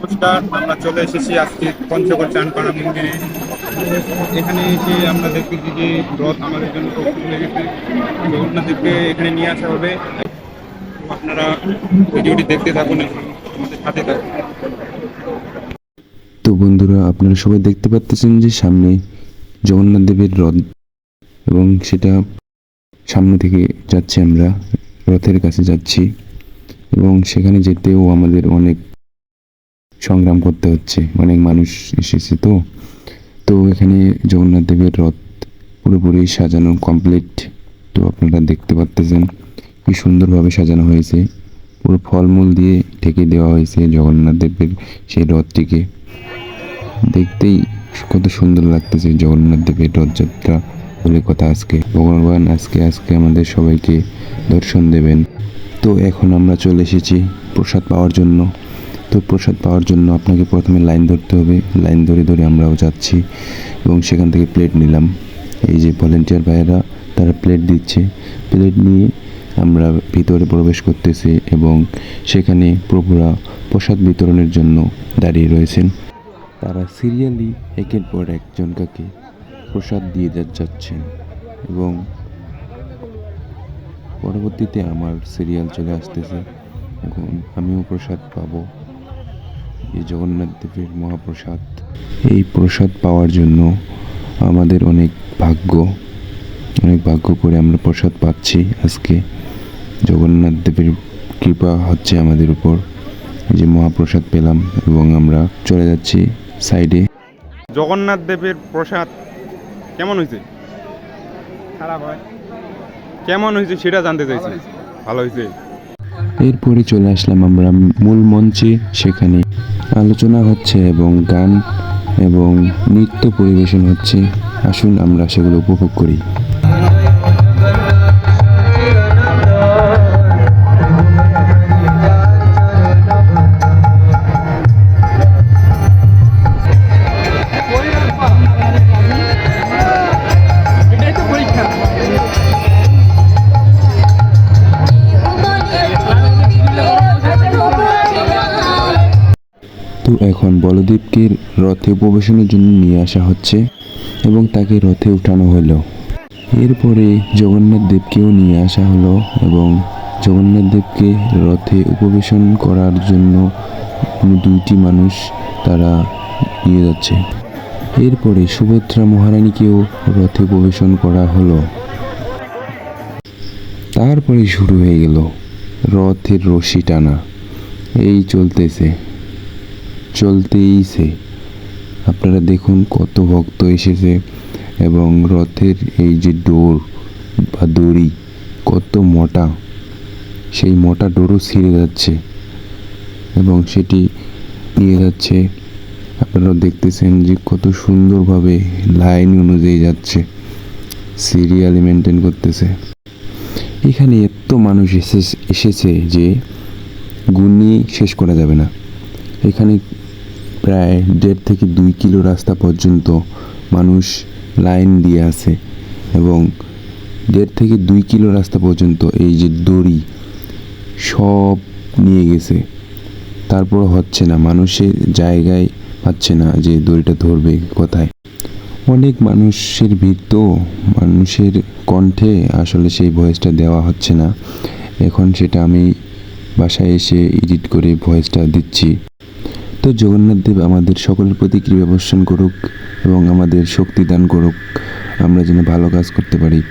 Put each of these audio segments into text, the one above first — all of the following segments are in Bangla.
নমস্কার, আমরা চলে এসেছি আজকে পঞ্চগড় চানপাড়া মন্দিরে। এখানে এসে আমরা দেখতেছি যে রথ আমাদের জন্য প্রস্তুত হয়ে গেছে জগন্নাথদেবকে এখানে নিয়ে আসা হবে। আপনারা ভিডিওটি দেখতে থাকুন আমাদের সাথে থাকুন। তো বন্ধুরা, আপনারা সবাই দেখতে পাচ্ছেন যে সামনে জগন্নাথ দেবের রথ এবং সেটা সামনে থেকে যাচ্ছি আমরা, রথের কাছে যাচ্ছি এবং সেখানে যেতেও আমাদের অনেক সংগ্রাম করতে হচ্ছে। অনেক মানুষ এসেছে তো। তো এখানে জগন্নাথ দেবের রথ পুরোপুরি সাজানো কমপ্লিট তো আপনারা দেখতে পাচ্তেছেন কি সুন্দরভাবে সাজানো হয়েছে। পুরো ফলমূল দিয়ে ঢেকে দেওয়া হয়েছে জগন্নাথ দেবের সেই রথটিকে। দেখতেই কত সুন্দর লাগতেছে জগন্নাথ দেবের রথযাত্রা বলে কথা আজকে। ভগবান আজকে আজকে আমাদের সবাইকে দর্শন দেবেন। তো এখন আমরা চলে এসেছি প্রসাদ পাওয়ার জন্য। তো প্রসাদ পাওয়ার জন্য আপনাকে প্রথমে লাইন ধরতে হবে। লাইন ধরে ধরে আমরাও যাচ্ছি এবং সেখান থেকে প্লেট নিলাম। এই যে ভলেন্টিয়ার ভাইয়েরা, তারা প্লেট দিচ্ছে। প্লেট নিয়ে আমরা ভিতরে প্রবেশ করতেছি এবং সেখানে প্রভুরা প্রসাদ বিতরণের জন্য দাঁড়িয়ে রয়েছেন। তারা সিরিয়ালি একের পর একজন কাকে প্রসাদ দিয়ে যাচ্ছেন এবং পরবর্তীতে আমার সিরিয়াল চলে আসতেছে। এখন আমিও প্রসাদ পাবো। এই জগন্নাথ দেবের মহাপ্রসাদ। এই প্রসাদ পাওয়ার জন্য আমাদের অনেক ভাগ্য অনেক ভাগ্য করে আমরা প্রসাদ পাচ্ছি আজকে। জগন্নাথ দেবের কৃপা হচ্ছে আমাদের উপর। যে মহাপ্রসাদ পেলাম এবং আমরা চলে যাচ্ছি সাইডে। জগন্নাথ দেবের প্রসাদ কেমন হয়েছে? খারাপ হয়। কেমন হয়েছে সেটা জানতে চাইছি। ভালো হয়েছে? এরপরে চলে আসলাম আমরা মূল মঞ্চে, সেখানে আলোচনা হচ্ছে এবং গান এবং নৃত্য পরিবেশন হচ্ছে। আসুন আমরা সেগুলো উপভোগ করি। তো এখন বলদেবকে রথে প্রবেশনের জন্য নিয়ে আসা হচ্ছে এবং তাকে রথে উঠানো হলো। এরপরে জগন্নাথ দেবকেও নিয়ে আসা হলো এবং জগন্নাথ দেবকে রথে উপবেশন করার জন্য দুইটি মানুষ তারা নিয়ে যাচ্ছে। এরপরে সুভদ্রা মহারানীকেও রথে প্রবেশন করা হলো। তারপরে শুরু হয়ে গেল রথের রশি টানা। এই চলতেছে। চলতেইছে। আপনারা দেখুন কত ভক্ত এসেছে এবং রথের এই যে ডোর বা দড়ি, কত মোটা। সেই মোটা ডোরও ছিঁড়ে যাচ্ছে এবং সেটি নিয়ে যাচ্ছে। আপনারা দেখতেছেন যে কত সুন্দরভাবে লাইন অনুযায়ী যাচ্ছে। সিরিয়ালি মেনটেন করতেছে। এখানে এত মানুষ এসে এসেছে যে গুণিয়ে শেষ করা যাবে না। এখানে প্রায় দেড় থেকে দুই কিলো রাস্তা পর্যন্ত মানুষ লাইন দিয়ে আছে এবং দেড় থেকে দুই কিলো রাস্তা পর্যন্ত এই যে দড়ি সব নিয়ে গেছে। তারপর হচ্ছে না, মানুষের জায়গায় পাচ্ছে না যে দড়িটা ধরবে কোথায়। অনেক মানুষের ভিড় তো, মানুষের কণ্ঠে আসলে সেই ভয়েসটা দেওয়া হচ্ছে না। এখন সেটা আমি বাসায় এসে এডিট করে ভয়েসটা দিচ্ছি। তো জগন্নাথ দেব আমাদের সকলের প্রতি কৃপা বর্ষণ করুক এবং আমাদের শক্তি দান করুক। আমরা যেন ভালো কাজ করতে পারি।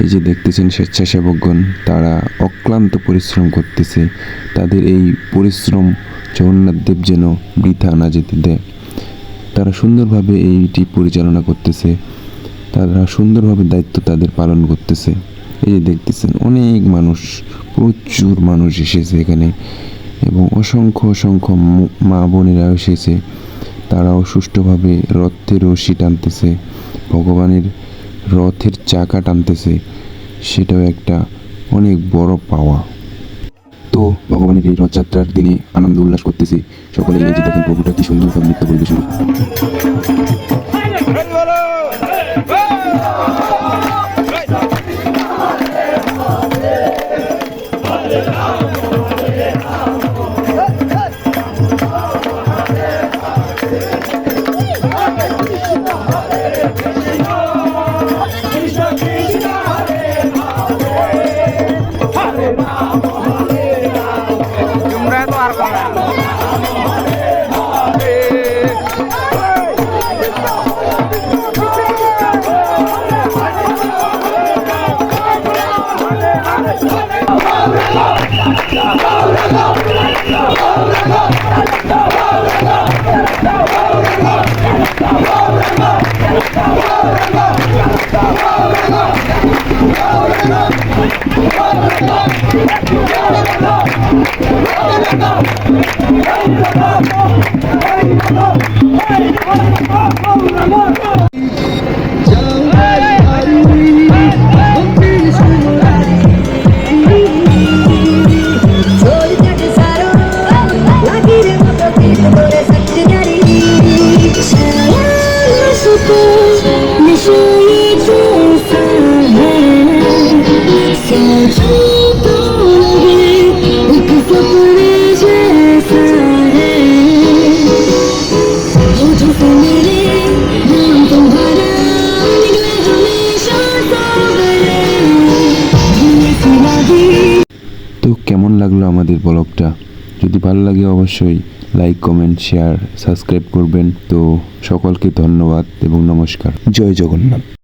এই যে দেখতেছেন স্বেচ্ছাসেবকগণ, তারা অক্লান্ত পরিশ্রম করতেছে। তাদের এই পরিশ্রম জগন্নাথ দেব যেন বৃথা না যেতে দেয়। তারা সুন্দরভাবে এইটি পরিচালনা করতেছে। তারা সুন্দরভাবে দায়িত্ব তাদের পালন করতেছে। এই যে দেখতেছেন, অনেক মানুষ, প্রচুর মানুষ এসেছে এখানে। এবং অসংখ্য অসংখ্য মা বোনেরা এসেছে। তারাও সুষ্ঠুভাবে রথের রশি টানতেছে। ভগবানের রথের চাকা টানতেছে। সেটাও একটা অনেক বড় পাওয়া। তো ভগবানের এই রথযাত্রার দিনে আনন্দ উল্লাস করতেছি। সকলে এই যে দেখেন প্রভুটা কি সুন্দরভাবে নৃত্য পরিবেশন Oh, তো কেমন লাগল আমাদের ব্লগটা? যদি ভালো লাগে অবশ্যই লাইক কমেন্ট শেয়ার সাবস্ক্রাইব করবেন। তো সকলকে ধন্যবাদ এবং নমস্কার। জয় জগন্নাথ।